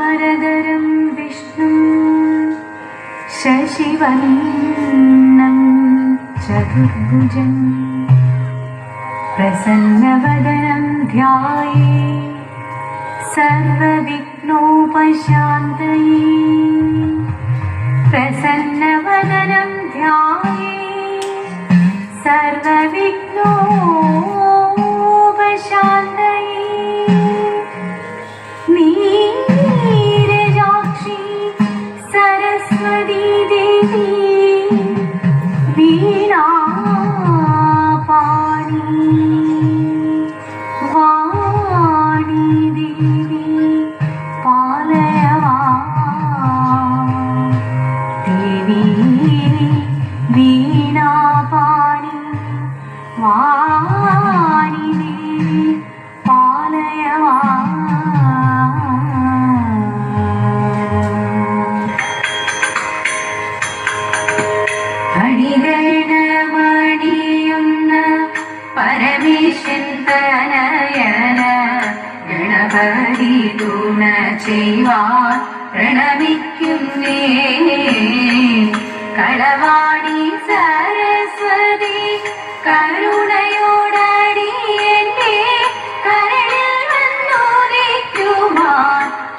വരദരം വിഷ്ണു ശശിവന്നം ചതുർഭുജം പ്രസന്നവദനം ധ്യായേ സർവവിഘ്നോപശാന്തയേ. പ്രസന്ന நீனா ഗണപതി തുണ ചെയ്യുവാൻ പ്രണമിക്കുന്നേ. കളവാടി സരസ്വതി കരുണയോടടി എന്നെ കരളിൽ വന്നോലിക്കുമാൻ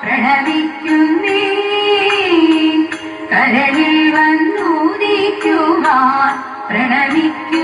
പ്രണമിക്കുന്നേ. കരളിൽ വന്നോദിക്കുമാൻ പ്രണമിക്കൂ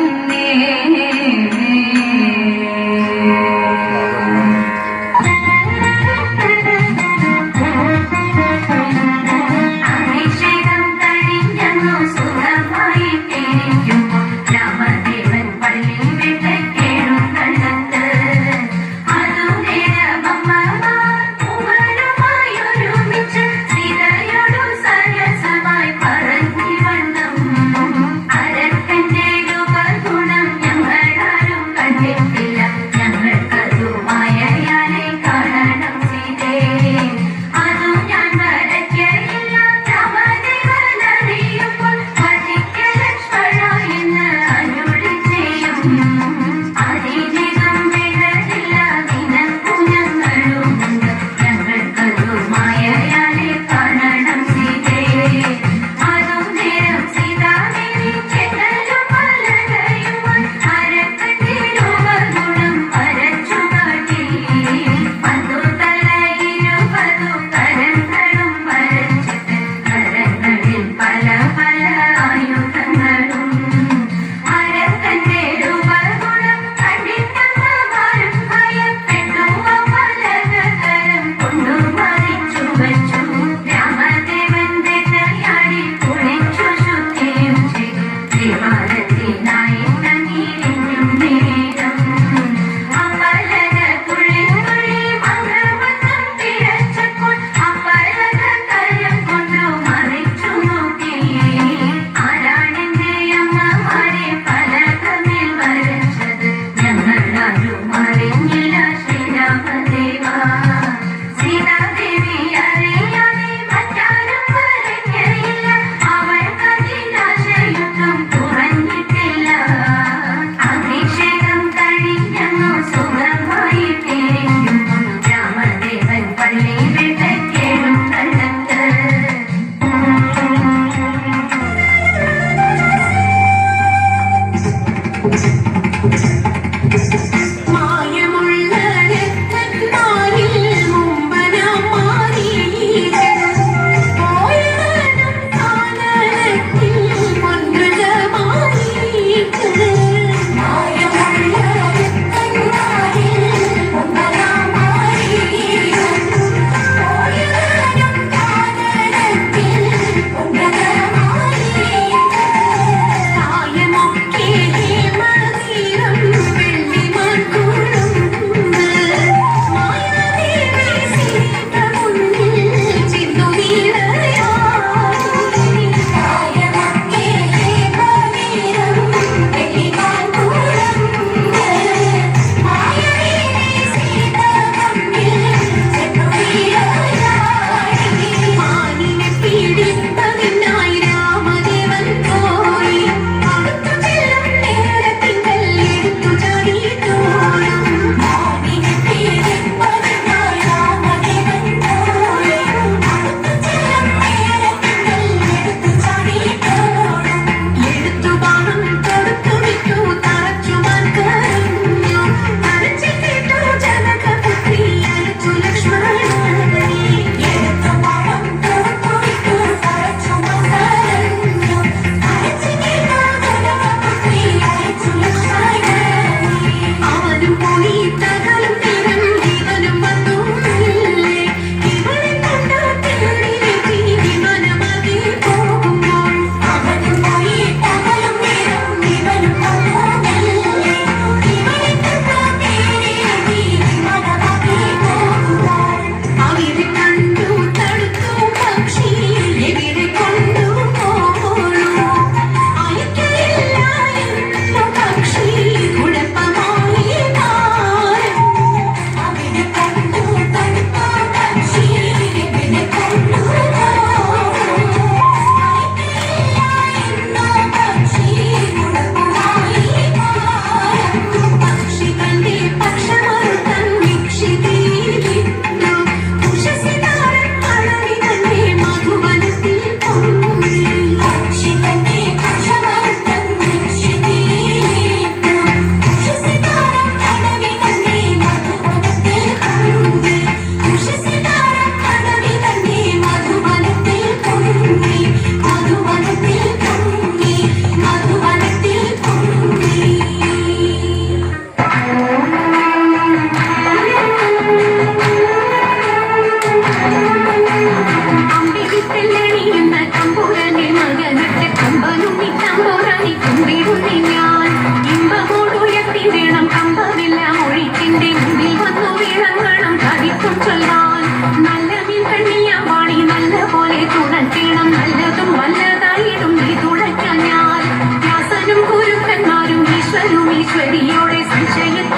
ഈശ്വരിയോടെ സംശയത്തിൽ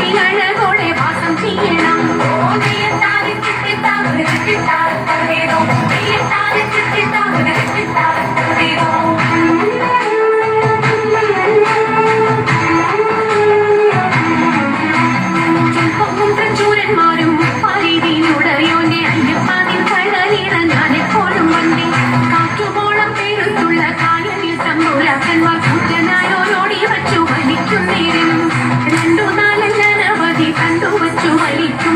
I need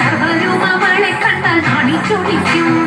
സർവരൂപങ്ങളെ കണ്ടാൽ നാണി ചോദിക്കും